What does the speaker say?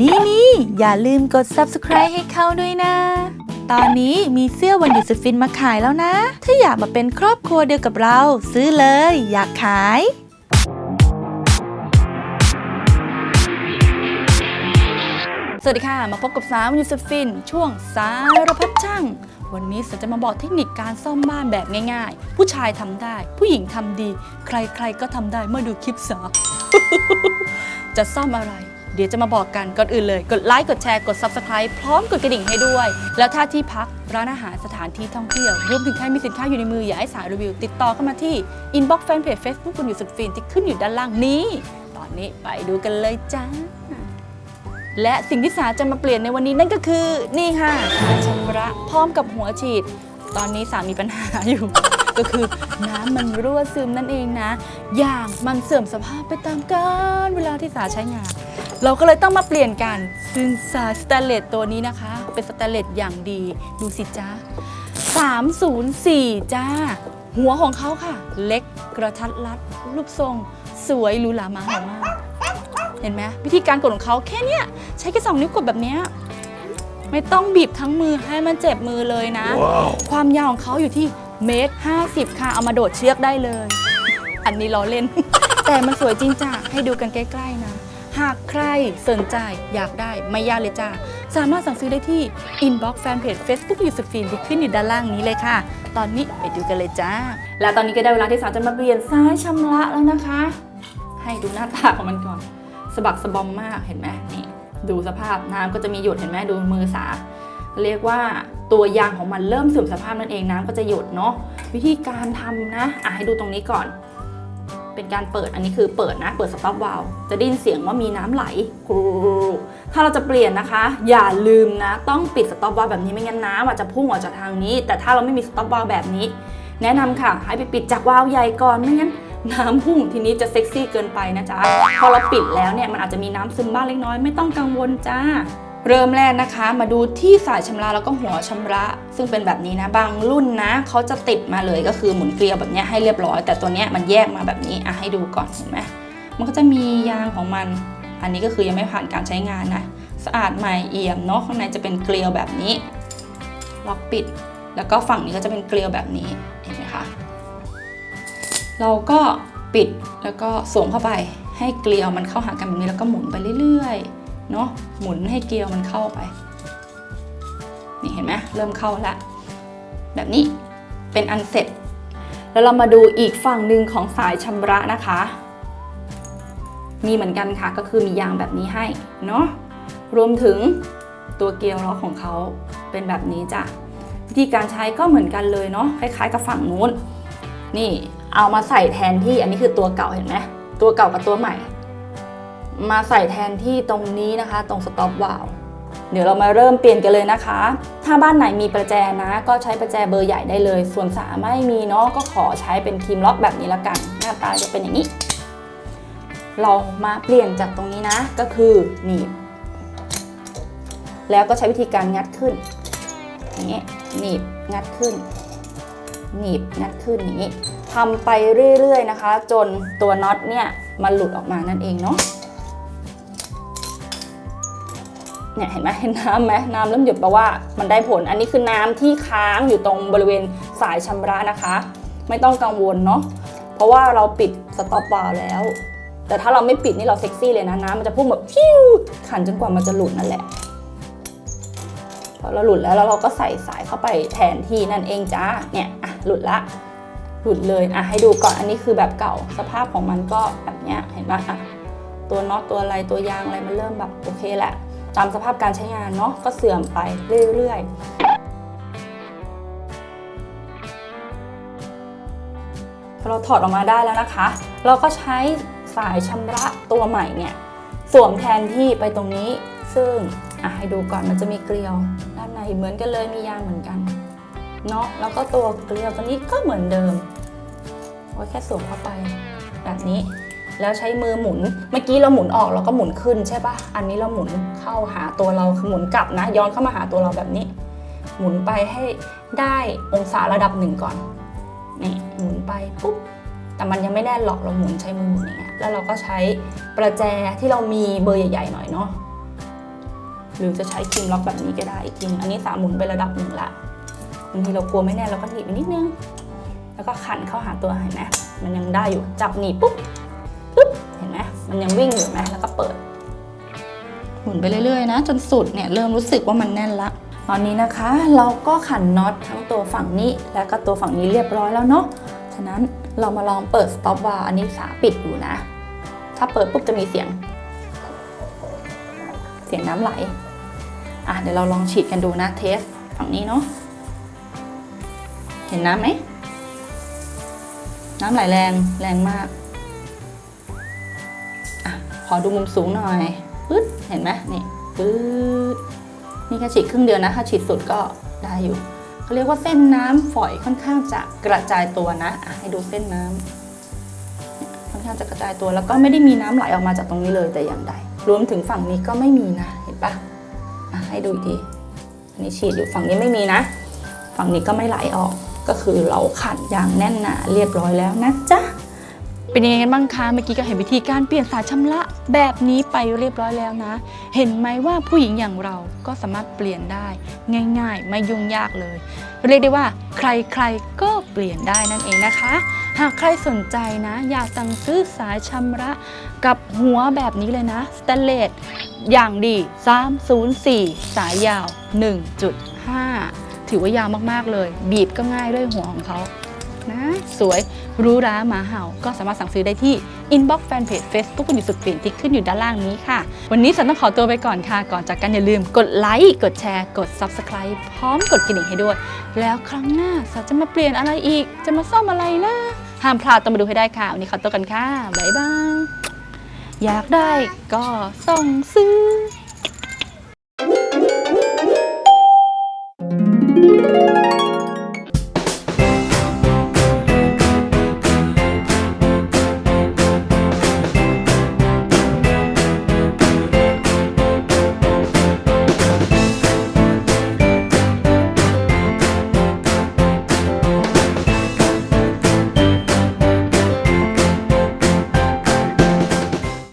นี่นี่อย่าลืมกด subscribe ให้เขาด้วยนะ ตอนนี้มีเสื้อวันหยุดสุดฟินมาขายแล้วนะ ถ้าอยากมาเป็นครอบครัวเดียวกับเรา ซื้อเลย อยากขายสวัสดีค่ะ มาพบกับสาววันหยุดสุดฟิน ช่วงสารพัดช่าง วันนี้สาจะมาบอกเทคนิคการซ่อมบ้านแบบง่ายๆ ผู้ชายทำได้ ผู้หญิงทำดี ใครๆก็ทำได้เมื่อดูคลิปสาจะซ่อมอะไร เดี๋ยวจะมาบอกกันก่อนอื่นเลย กดไลค์กดแชร์กด Subscribe พร้อมกดกระดิ่งให้ด้วย แล้วถ้าที่พักร้านอาหารสถานที่ท่องเที่ยว รวมถึงใครมีสินค้าอยู่ในมืออยากให้สายรีวิว ติดต่อเข้ามาที่ Inbox Fanpage Facebook คุณอยู่สุดฟินที่ขึ้นอยู่ด้านล่างนี้ ตอนนี้ไปดูกันเลยจ้าและสิ่งที่สาจะมาเปลี่ยนในวันนี้นั่นก็คือนี่ค่ะสาชำระพร้อมกับหัวฉีด ตอนนี้สามีปัญหาอยู่ ก็คือน้ำมันรั่วซึมนั่นเองนะ อย่างมันเสื่อมสภาพไปตามกาลเวลาที่สาใช้งาน เราก็เลยต้องมาเปลี่ยนกันซึ่งสายสแตนเลสตัวนี้นะคะ เป็นสแตนเลสอย่างดีดูสิจ้า304 จ้า หัวของเขาค่ะ เล็กกระทัดรัดรูปทรง สวยหรูหรามาหอมมากเห็นไหมวิธีการกดของเขาแค่เนี้ยใช้แค่สองนิ้วกดแบบเนี้ยไม่ต้องบีบทั้งมือให้มันเจ็บมือเลยนะความยาวของเขาอยู่ที่ เมตรห้าสิบค่ะ เอามาโดดเชือกได้เลย อันนี้ล้อเล่น แต่มันสวยจริงจ้ะให้ดูกันใกล้ ๆ นะ หากใครสนใจอยากได้ไม่ยากเลยจ้าสามารถสั่งซื้อได้ที่ inbox fanpage facebook ยูสฟินที่ขึ้นอยู่ด้านล่างนี้เลยค่ะ ตอนนี้ไปดูกันเลยจ้า แล้วตอนนี้ก็ได้เวลาที่สาวจะมาเปลี่ยนซ้ายชำระแล้วนะคะ ให้ดูหน้าตาของมันก่อนสะบักสะบอมมากเห็นไหมนี่ดูสภาพน้ำก็จะมีหยดเห็นไหมดูมือสา เรียกว่า ตัวยางของมันเริ่มเสื่อมสภาพนั่นเองน้ำก็จะหยดเนาะวิธีการทำนะอะให้ดูตรงนี้ก่อน เป็นการเปิดอันนี้คือเปิดนะเปิดสต็อปวาลวจะได้ยินเสียงว่ามีน้ำไหลกรูถ้าเราจะเปลี่ยนนะคะ อย่าลืมนะ ต้องปิดสต็อปวาลวแบบนี้ไม่งั้นน้ำอาจจะพุ่งออกจากทางนี้ แต่ถ้าเราไม่มีสต็อปวาลวแบบนี้ แนะนำค่ะ ให้ไปปิดจากวาล์วใหญ่ก่อนไม่งั้นน้ำพุ่งทีนี้จะเซ็กซี่เกินไปนะจ๊ะพอเราปิดแล้วเนี่ยมันอาจจะมีน้ำซึมบ้างเล็กน้อยไม่ต้องกังวลจ้า เริ่มแรกนะคะมาดูที่สายชำระแล้วก็หัวชำระ ซึ่งเป็นแบบนี้นะบางรุ่นนะเขาจะติดมาเลยก็คือหมุนเกลียวแบบนี้ให้เรียบร้อย แต่ตัวเนี้ยมันแยกมาแบบนี้อะให้ดูก่อนเห็นไหมมันก็จะมียางของมัน อันนี้ก็คือยังไม่ผ่านการใช้งานนะสะอาดใหม่เอี่ยมเนาะข้างในจะเป็นเกลียวแบบนี้ล็อกปิด แล้วก็ฝั่งนี้ก็จะเป็นเกลียวแบบนี้เห็นไหมคะเราก็ปิดแล้วก็สวมเข้าไปให้เกลียวมันเข้าหากันแบบนี้แล้วก็หมุนไปเรื่อยๆ เนาะหมุนให้เกลียวมันเข้าไป นี่เห็นไหมเริ่มเข้าแล้วแบบนี้เป็นอันเสร็จ แล้วเรามาดูอีกฝั่งหนึ่งของสายชำระนะคะ มีเหมือนกันค่ะก็คือมียางแบบนี้ให้เนาะรวมถึงตัวเกลียวล็อของเขาเป็นแบบนี้จ้ะวิธีการใช้ก็เหมือนกันเลยเนาะคล้ายๆ กับฝั่งนู้น นี่เอามาใส่แทนที่อันนี้คือตัวเก่าเห็นไหมตัวเก่ากับตัวใหม่ มาใส่แทนที่ตรงนี้นะคะ ตรงสต็อปวาลเดี๋ยวเรามาเริ่มเปลี่ยนกันเลยนะคะ ถ้าบ้านไหนมีประแจนะ ก็ใช้ประแจเบอร์ใหญ่ได้เลย ส่วนสาไม่มีเนาะก็ขอใช้เป็นคีมล็อกแบบนี้ละกัน หน้าตาจะเป็นอย่างนี้ เรามาเปลี่ยนจากตรงนี้นะ ก็คือหนีบ แล้วก็ใช้วิธีการงัดขึ้นอย่างนี้หนีบงัดขึ้น หนีบงัดขึ้นอย่างนี้ทำไปเรื่อยๆนะคะ จนตัวน็อตเนี่ยมันหลุดออกมานั่นเองเนาะ เนี่ยเห็นไหมเห็นน้ำไหมน้ำเริ่มหยุดแปลว่ามันได้ผล อันนี้คือน้ำที่ค้างอยู่ตรงบริเวณสายชำระนะคะ ไม่ต้องกังวลเนาะเพราะว่าเราปิดสต็อปวาล์วแล้ว แต่ถ้าเราไม่ปิดนี่เราเซ็กซี่เลยนะน้ำมันจะพุ่งแบบพิ้วขันจนกว่ามันจะหลุดนั่นแหละพอเราหลุดแล้วแล้วเราก็ใส่สายเข้าไปแทนที่นั่นเองจ้าเนี่ยอะหลุดละหลุดเลยอะให้ดูก่อนอันนี้คือแบบเก่าสภาพของมันก็แบบเนี้ยเห็นปะอะตัวน็อตตัวอะไรตัวยางอะไรมันเริ่มแบบโอเคแหละ ตามสภาพการใช้งานเนาะก็เสื่อมไปเรื่อยๆพอเราถอดออกมาได้แล้วนะคะ เราก็ใช้สายชำระตัวใหม่เนี่ยสวมแทนที่ไปตรงนี้ ซึ่งอะให้ดูก่อนมันจะมีเกลียว ด้านในเหมือนกันเลยมียางเหมือนกันเนาะแล้วก็ตัวเกลียวตัวนี้ก็เหมือนเดิมไว้แค่สวมเข้าไปแบบนี้ แล้วใช้มือหมุน เมื่อกี้เราหมุนออกเราก็หมุนขึ้นใช่ปะอันนี้เราหมุนเข้าหาตัวเราคือหมุนกลับนะ ย้อนเข้ามาหาตัวเราแบบนี้ หมุนไปให้ได้องศาระดับหนึ่งก่อนนี่หมุนไปปุ๊บแต่มันยังไม่แน่นหรอกเราหมุนใช้มือหมุนอย่างเงี้ยแล้วเราก็ใช้ประแจที่เรามีเบอร์ใหญ่ ๆ หน่อยเนาะหรือจะใช้ครีมล็อกแบบนี้ก็ได้อีกทีนึงอันนี้สามหมุนไประดับหนึ่งละบางทีเรากลัวไม่แน่เราก็หนีบไปนิดนึง แล้วก็ขันเข้าหาตัวเห็นไหมมันยังได้อยู่จับหนีบปุ๊บ มันยังวิ่งอยู่ไหมแล้วก็เปิด หมุนไปเรื่อยๆนะ จนสุดเนี่ยเริ่มรู้สึกว่ามันแน่นละ ตอนนี้นะคะ เราก็ขันน็อตทั้งตัวฝั่งนี้ และก็ตัวฝั่งนี้เรียบร้อยแล้วเนาะฉะนั้นเรามาลองเปิด stop bar อันนี้ฝาปิดอยู่นะ ถ้าเปิดปุ๊บจะมีเสียง เสียงน้ำไหลอะเดี๋ยวเราลองฉีดกันดูนะเทสฝั่งนี้เนาะเห็นน้ำไหมน้ำไหลแรงแรงมาก ขอดูมุมสูงหน่อยปึ๊ดเห็นไหมนี่ปึ๊ดนี่แค่ฉีดครึ่งเดียวนะถ้าฉีดสุดก็ได้อยู่เขาเรียกว่าเส้นน้ำฝอยค่อนข้างจะกระจายตัวนะะให้ดูเส้นน้ำเนี่ยค่อนข้างจะกระจายตัวแล้วก็ไม่ได้มีน้ำไหลออกมาจากตรงนี้เลยแต่อย่างใด รวมถึงฝั่งนี้ก็ไม่มีนะเห็นปะ่ะให้ดูอีกทีอันนี้ฉีดอยู่ฝั่งนี้ไม่มีนะ ฝั่งนี้ก็ไม่ไหลออกก็คือเราขัดอย่างแน่นหนาเรียบร้อยแล้วนะจ๊ะ เป็นยังไงกันบ้างคะ เมื่อกี้ก็เห็นวิธีการเปลี่ยนสายชำระแบบนี้ไปเรียบร้อยแล้วนะ เห็นไหมว่าผู้หญิงอย่างเราก็สามารถเปลี่ยนได้ ง่าย ๆ ไม่ยุ่งยากเลย เรียกได้ว่า ใครๆก็เปลี่ยนได้นั่นเองนะคะ หากใครสนใจนะ อยากสั่งซื้อสายชำระกับหัวแบบนี้เลยนะสแตนเลสอย่างดี 304 สายยาว 1.5 ถือว่ายาวมากๆเลย บีบก็ง่ายด้วยหัวของเขา นะ สวยรู้ร้าหมาเห่า ก็สามารถสั่งซื้อได้ที่ inbox fanpage Facebook คุณอยู่สุดเปลี่ยนที่ขึ้นอยู่ด้านล่างนี้ค่ะ วันนี้ฉันต้องขอตัวไปก่อนค่ะ ก่อนจากกันอย่าลืมกดไลค์กดแชร์ กด subscribe พร้อมกดกระดิ่งให้ด้วย แล้วครั้งหน้าสัจะมาเปลี่ยนอะไรอีก จะมาซ่อมอะไรนะ ห้ามพลาดต้องมาดูให้ได้ค่ะ วันนี้ขอตัวกันค่ะบ๊ายบายอยากได้ก็ส่งซื้อ